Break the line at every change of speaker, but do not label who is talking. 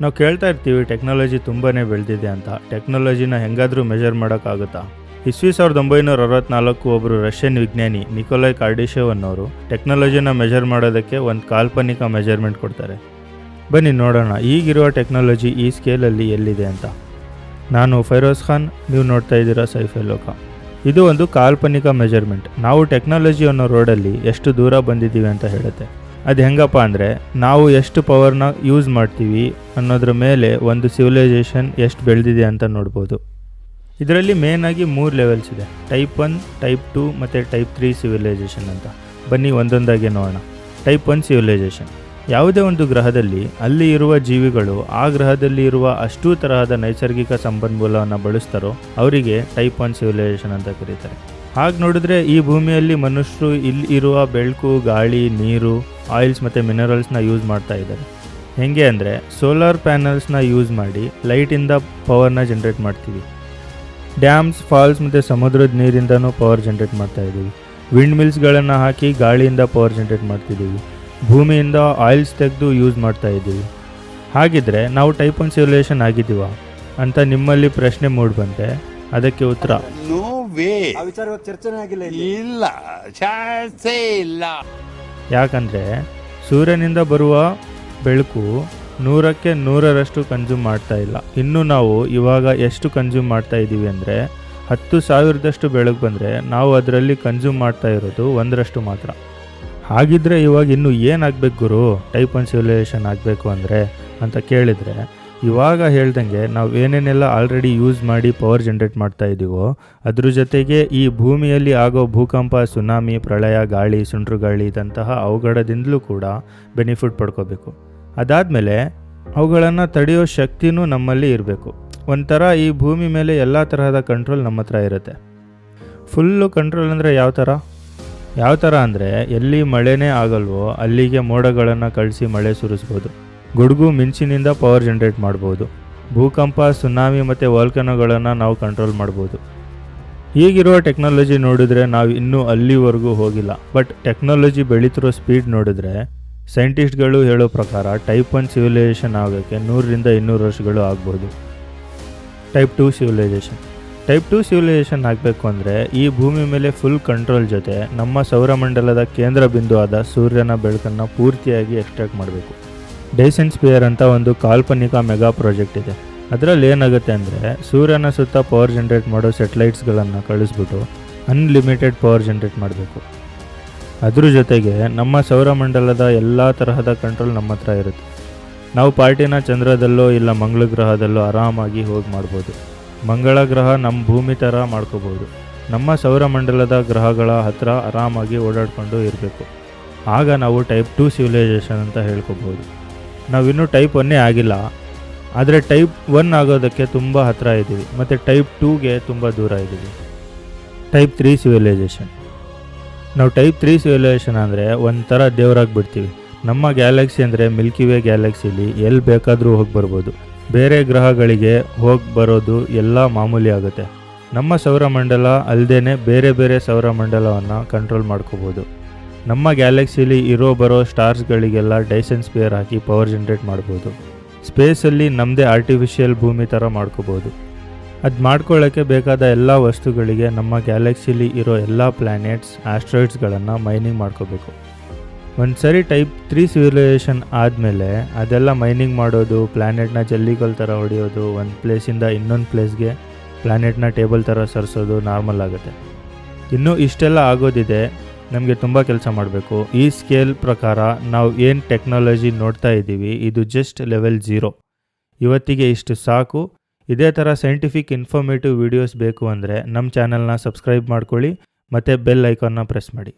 ನಾವು ಕೇಳ್ತಾ ಇರ್ತೀವಿ ಟೆಕ್ನಾಲಜಿ ತುಂಬಾ ಬೆಳೆದಿದೆ ಅಂತ. ಟೆಕ್ನಾಲಜಿನ ಹೆಂಗಾದರೂ ಮೆಜರ್ ಮಾಡೋಕ್ಕಾಗುತ್ತಾ? ಇಸ್ವಿ ಸಾವಿರದ ಒಂಬೈನೂರ ಅರವತ್ನಾಲ್ಕು ಒಬ್ಬರು ರಷ್ಯನ್ ವಿಜ್ಞಾನಿ ನಿಕೋಲೈ ಕಾರ್ಡಿಶೇವ್ ಅನ್ನೋರು ಟೆಕ್ನಾಲಜಿನ ಮೆಜರ್ ಮಾಡೋದಕ್ಕೆ ಒಂದು ಕಾಲ್ಪನಿಕ ಮೆಜರ್ಮೆಂಟ್ ಕೊಡ್ತಾರೆ. ಬನ್ನಿ ನೋಡೋಣ ಈಗಿರುವ ಟೆಕ್ನಾಲಜಿ ಈ ಸ್ಕೇಲಲ್ಲಿ ಎಲ್ಲಿದೆ ಅಂತ. ನಾನು ಫೈರೋಜ್ ಖಾನ್, ನೀವು ನೋಡ್ತಾ ಇದ್ದೀರಾ ಸೈಫೆ ಲೋಕ. ಇದು ಒಂದು ಕಾಲ್ಪನಿಕ ಮೆಜರ್ಮೆಂಟ್ ನಾವು ಟೆಕ್ನಾಲಜಿ ಅನ್ನೋ ರೋಡಲ್ಲಿ ಎಷ್ಟು ದೂರ ಬಂದಿದ್ದೀವಿ ಅಂತ ಹೇಳುತ್ತೆ. ಅದು ಹೆಂಗಪ್ಪ ಅಂದರೆ ನಾವು ಎಷ್ಟು ಪವರ್ನ ಯೂಸ್ ಮಾಡ್ತೀವಿ ಅನ್ನೋದ್ರ ಮೇಲೆ ಒಂದು ಸಿವಿಲೈಸೇಷನ್ ಎಷ್ಟು ಬೆಳೆದಿದೆ ಅಂತ ನೋಡ್ಬೋದು. ಇದರಲ್ಲಿ ಮೇನಾಗಿ ಮೂರು ಲೆವೆಲ್ಸ್ ಇದೆ. ಟೈಪ್ ಒನ್ ಟೈಪ್ ಟು ಮತ್ತು ಟೈಪ್ ತ್ರೀ ಸಿವಿಲೈಸೇಷನ್ ಅಂತ. ಬನ್ನಿ ಒಂದೊಂದಾಗಿ ನೋಡೋಣ. ಟೈಪ್ ಒನ್ ಸಿವಿಲೈಸೇಷನ್ ಯಾವುದೇ ಒಂದು ಗ್ರಹದಲ್ಲಿ ಅಲ್ಲಿ ಇರುವ ಜೀವಿಗಳು ಆ ಗ್ರಹದಲ್ಲಿ ಇರುವ ಅಷ್ಟೂ ತರಹದ ನೈಸರ್ಗಿಕ ಸಂಪನ್ಮೂಲವನ್ನು ಬಳಸ್ತಾರೋ ಅವರಿಗೆ ಟೈಪ್ ಒನ್ ಸಿವಿಲೈಸೇಷನ್ ಅಂತ ಕರೀತಾರೆ. ಹಾಗೆ ನೋಡಿದ್ರೆ ಈ ಭೂಮಿಯಲ್ಲಿ ಮನುಷ್ಯರು ಇಲ್ಲಿ ಇರುವ ಬೆಳಕು, ಗಾಳಿ, ನೀರು ಆಯಿಲ್ಸ್ ಮತ್ತು ಮಿನರಲ್ಸ್ನ ಯೂಸ್ ಮಾಡ್ತಾ ಇದ್ದಾರೆ. ಹೆಂಗೆ ಅಂದರೆ ಸೋಲಾರ್ ಪ್ಯಾನಲ್ಸ್ನ ಯೂಸ್ ಮಾಡಿ ಲೈಟಿಂದ ಪವರ್ನ ಜನ್ರೇಟ್ ಮಾಡ್ತೀವಿ. ಡ್ಯಾಮ್ಸ್ ಫಾಲ್ಸ್ ಮತ್ತು ಸಮುದ್ರದ ನೀರಿಂದನೂ ಪವರ್ ಜನ್ರೇಟ್ ಮಾಡ್ತಾ ಇದ್ದೀವಿ. ವಿಂಡ್ ಮಿಲ್ಸ್ಗಳನ್ನು ಹಾಕಿ ಗಾಳಿಯಿಂದ ಪವರ್ ಜನ್ರೇಟ್ ಮಾಡ್ತಿದ್ದೀವಿ. ಭೂಮಿಯಿಂದ ಆಯಿಲ್ಸ್ ತೆಗೆದು ಯೂಸ್ ಮಾಡ್ತಾ ಇದ್ದೀವಿ. ಹಾಗಿದ್ರೆ ನಾವು ಟೈಪ್ ಒನ್ ಸಿವ್ಯುಲೇಷನ್ ಆಗಿದ್ದೀವ ಅಂತ ನಿಮ್ಮಲ್ಲಿ ಪ್ರಶ್ನೆ ಮೂಡ್ಬಂತೆ. ಅದಕ್ಕೆ ಉತ್ತರ.
ನೋ ವೇ
ಆ ವಿಚಾರವಾಗಿ ಚರ್ಚೆನೇ ಆಗಿಲ್ಲ ಇಲ್ಲಿ.
ಇಲ್ಲ ಚಾನ್ಸೇ ಇಲ್ಲ.
ಯಾಕಂದರೆ ಸೂರ್ಯನಿಂದ ಬರುವ ಬೆಳಕು ನೂರಕ್ಕೆ ನೂರರಷ್ಟು ಕನ್ಸ್ಯೂಮ್ ಮಾಡ್ತಾ ಇಲ್ಲ. ಇನ್ನು ನಾವು ಇವಾಗ ಎಷ್ಟು ಕನ್ಸ್ಯೂಮ್ ಮಾಡ್ತಾ ಇದ್ದೀವಿ ಅಂದರೆ ಹತ್ತು ಸಾವಿರದಷ್ಟು ಬೆಳಕು ಬಂದರೆ ನಾವು ಅದರಲ್ಲಿ ಕನ್ಸ್ಯೂಮ್ ಮಾಡ್ತಾ ಇರೋದು ಒಂದರಷ್ಟು ಮಾತ್ರ. ಹಾಗಿದ್ರೆ ಇವಾಗ ಇನ್ನು ಏನಾಗಬೇಕು ಗುರು? ಟೈಪ್ ಒನ್ ಸಿವಿಲೈಸೇಷನ್ ಆಗಬೇಕು ಅಂದರೆ ಅಂತ ಕೇಳಿದರೆ, ಇವಾಗ ಹೇಳ್ದಂಗೆ ನಾವು ಏನೇನೆಲ್ಲ ಆಲ್ರೆಡಿ ಯೂಸ್ ಮಾಡಿ ಪವರ್ ಜನ್ರೇಟ್ ಮಾಡ್ತಾ ಇದ್ದೀವೋ ಅದ್ರ ಜೊತೆಗೆ ಈ ಭೂಮಿಯಲ್ಲಿ ಆಗೋ ಭೂಕಂಪ ಸುನಾಮಿ ಪ್ರಳಯ, ಗಾಳಿ, ಸುಂಟ್ರು ಗಾಳಿ ಇದಂತಹ ಅವುಗಳದಿಂದಲೂ ಕೂಡ ಬೆನಿಫಿಟ್ ಪಡ್ಕೋಬೇಕು. ಅದಾದಮೇಲೆ ಅವುಗಳನ್ನು ತಡೆಯೋ ಶಕ್ತಿನೂ ನಮ್ಮಲ್ಲಿ ಇರಬೇಕು. ಒಂಥರ ಈ ಭೂಮಿ ಮೇಲೆ ಎಲ್ಲ ತರಹದ ಕಂಟ್ರೋಲ್ ನಮ್ಮ ಹತ್ರ ಇರುತ್ತೆ. ಫುಲ್ಲು ಕಂಟ್ರೋಲ್ ಅಂದರೆ ಯಾವ ಥರ ಯಾವ ಥರ ಅಂದರೆ ಎಲ್ಲಿ ಮಳೆನೇ ಆಗಲ್ವೋ ಅಲ್ಲಿಗೆ ಮೋಡಗಳನ್ನು ಕಳಿಸಿ ಮಳೆ ಸುರಿಸ್ಬೋದು. ಗುಡುಗು ಮಿಂಚಿನಿಂದ ಪವರ್ ಜನ್ರೇಟ್ ಮಾಡ್ಬೋದು. ಭೂಕಂಪ ಸುನಾಮಿ ಮತ್ತು ವಾಲ್ಕನೋಗಳನ್ನು ನಾವು ಕಂಟ್ರೋಲ್ ಮಾಡ್ಬೋದು. ಈಗಿರುವ ಟೆಕ್ನಾಲಜಿ ನೋಡಿದರೆ ನಾವು ಇನ್ನೂ ಅಲ್ಲಿವರೆಗೂ ಹೋಗಿಲ್ಲ. ಬಟ್ ಟೆಕ್ನಾಲಜಿ ಬೆಳೀತಿರೋ ಸ್ಪೀಡ್ ನೋಡಿದ್ರೆ ಸೈಂಟಿಸ್ಟ್ಗಳು ಹೇಳೋ ಪ್ರಕಾರ ಟೈಪ್ ಒನ್ ಸಿವಿಲೈಸೇಷನ್ ಆಗೋಕ್ಕೆ ನೂರರಿಂದ ಇನ್ನೂರು ವರ್ಷಗಳು ಆಗ್ಬೋದು. Type two civilisation type two civilisation ಆಗಬೇಕು ಅಂದರೆ ಈ ಭೂಮಿ ಮೇಲೆ ಫುಲ್ ಕಂಟ್ರೋಲ್ ಜೊತೆ ನಮ್ಮ ಸೌರಮಂಡಲದ ಕೇಂದ್ರ ಬಿಂದು ಆದ ಸೂರ್ಯನ ಬೆಳಕನ್ನು ಪೂರ್ತಿಯಾಗಿ ಎಕ್ಸ್ಟ್ರಾಕ್ಟ್ ಮಾಡಬೇಕು. ಡೈಸನ್ ಸ್ಪಿಯರ್ ಅಂತ ಒಂದು ಕಾಲ್ಪನಿಕ ಮೆಗಾ ಪ್ರಾಜೆಕ್ಟ್ ಇದೆ. ಅದರಲ್ಲಿ ಏನಾಗುತ್ತೆ ಅಂದರೆ, ಸೂರ್ಯನ ಸುತ್ತ ಪವರ್ ಜನ್ರೇಟ್ ಮಾಡೋ ಸೆಟಲೈಟ್ಸ್ಗಳನ್ನು ಕಳಿಸ್ಬಿಟ್ಟು ಅನ್ಲಿಮಿಟೆಡ್ ಪವರ್ ಜನ್ರೇಟ್ ಮಾಡಬೇಕು. ಅದ್ರ ಜೊತೆಗೆ ನಮ್ಮ ಸೌರಮಂಡಲದ ಎಲ್ಲ ತರಹದ ಕಂಟ್ರೋಲ್ ನಮ್ಮ ಹತ್ರ ಇರುತ್ತೆ. ನಾವು ಪಾರ್ಟಿನ ಚಂದ್ರದಲ್ಲೋ ಇಲ್ಲ ಮಂಗಳ ಗ್ರಹದಲ್ಲೋ ಆರಾಮಾಗಿ ಹೋಗಿ ಮಾಡ್ಬೋದು. ಮಂಗಳ ಗ್ರಹ ನಮ್ಮ ಭೂಮಿ ಥರ ಮಾಡ್ಕೋಬೋದು. ನಮ್ಮ ಸೌರಮಂಡಲದ ಗ್ರಹಗಳ ಹತ್ರ ಆರಾಮಾಗಿ ಓಡಾಡ್ಕೊಂಡು ಇರಬೇಕು. ಆಗ ನಾವು ಟೈಪ್ ಟು ಸಿವಿಲೈಸೇಷನ್ ಅಂತ ಹೇಳ್ಕೊಬೋದು. ನಾವಿನ್ನೂ ಟೈಪ್ ಒನ್ನೇ ಆಗಿಲ್ಲ. ಆದರೆ ಟೈಪ್ ಒನ್ ಆಗೋದಕ್ಕೆ ತುಂಬ ಹತ್ತಿರ ಇದ್ದೀವಿ ಮತ್ತು ಟೈಪ್ ಟೂಗೆ ತುಂಬ ದೂರ ಇದ್ದೀವಿ ಟೈಪ್ ತ್ರೀ ಸಿವಿಲೈಸೇಷನ್ ನಾವು ಟೈಪ್ ತ್ರೀ ಸಿವಿಲೈಸೇಷನ್ ಅಂದರೆ ಒಂಥರ ದೇವರಾಗಿ ಬಿಡ್ತೀವಿ ನಮ್ಮ ಗ್ಯಾಲಕ್ಸಿ ಅಂದರೆ ಮಿಲ್ಕಿ ವೇ ಗ್ಯಾಲಕ್ಸಿಲಿ ಎಲ್ಲಿ ಬೇಕಾದರೂ ಹೋಗಿ ಬರ್ಬೋದು. ಬೇರೆ ಗ್ರಹಗಳಿಗೆ ಹೋಗಿ ಬರೋದು ಎಲ್ಲ ಮಾಮೂಲಿ ಆಗುತ್ತೆ. ನಮ್ಮ ಸೌರಮಂಡಲ ಅಲ್ಲದೇ ಬೇರೆ ಬೇರೆ ಸೌರಮಂಡಲವನ್ನು ಕಂಟ್ರೋಲ್ ಮಾಡ್ಕೋಬೋದು. ನಮ್ಮ ಗ್ಯಾಲಕ್ಸಿಲಿ ಇರೋ ಬರೋ ಸ್ಟಾರ್ಸ್ಗಳಿಗೆಲ್ಲ ಡೈಸನ್ ಸ್ಪಿಯರ್ ಹಾಕಿ ಪವರ್ ಜನ್ರೇಟ್ ಮಾಡ್ಬೋದು. ಸ್ಪೇಸಲ್ಲಿ ನಮ್ಮದೇ ಆರ್ಟಿಫಿಷಿಯಲ್ ಭೂಮಿ ಥರ ಮಾಡ್ಕೋಬೋದು. ಅದು ಮಾಡ್ಕೊಳ್ಳೋಕ್ಕೆ ಬೇಕಾದ ಎಲ್ಲ ವಸ್ತುಗಳಿಗೆ ನಮ್ಮ ಗ್ಯಾಲಕ್ಸಿಲಿ ಇರೋ ಎಲ್ಲ ಪ್ಲ್ಯಾನೆಟ್ಸ್ ಆಸ್ಟ್ರಾಯ್ಡ್ಸ್ಗಳನ್ನು ಮೈನಿಂಗ್ ಮಾಡ್ಕೋಬೇಕು. ಒಂದು ಸರಿ ಟೈಪ್ ತ್ರೀ ಸಿವಿಲೈಸೇಷನ್ ಆದಮೇಲೆ ಅದೆಲ್ಲ ಮೈನಿಂಗ್ ಮಾಡೋದು ಪ್ಲ್ಯಾನೆಟ್ನ ಜಲ್ಲಿಗಳ ಥರ ಹೊಡೆಯೋದು, ಒಂದು ಪ್ಲೇಸಿಂದ ಇನ್ನೊಂದು ಪ್ಲೇಸ್ಗೆ ಪ್ಲ್ಯಾನೆಟ್ನ ಟೇಬಲ್ ಥರ ಸರಿಸೋದು ನಾರ್ಮಲ್ ಆಗುತ್ತೆ. ಇನ್ನೂ ಇಷ್ಟೆಲ್ಲ ಆಗೋದಿದೆ. ನಮಗೆ ತುಂಬ ಕೆಲಸ ಮಾಡಬೇಕು. ಈ ಸ್ಕೇಲ್ ಪ್ರಕಾರ ನಾವು ಏನು ಟೆಕ್ನಾಲಜಿ ನೋಡ್ತಾ ಇದ್ದೀವಿ, ಇದು ಜಸ್ಟ್ ಲೆವೆಲ್ ಜೀರೋ ಇವತ್ತಿಗೆ ಇಷ್ಟು ಸಾಕು. ಇದೇ ಥರ ಸೈಂಟಿಫಿಕ್ ಇನ್ಫಾರ್ಮೇಟಿವ್ ವೀಡಿಯೋಸ್ ಬೇಕು ಅಂದರೆ ನಮ್ಮ ಚಾನಲ್ನ ಸಬ್ಸ್ಕ್ರೈಬ್ ಮಾಡ್ಕೊಳ್ಳಿ, ಮತ್ತು ಬೆಲ್ ಐಕಾನ್ನ ಪ್ರೆಸ್ ಮಾಡಿ.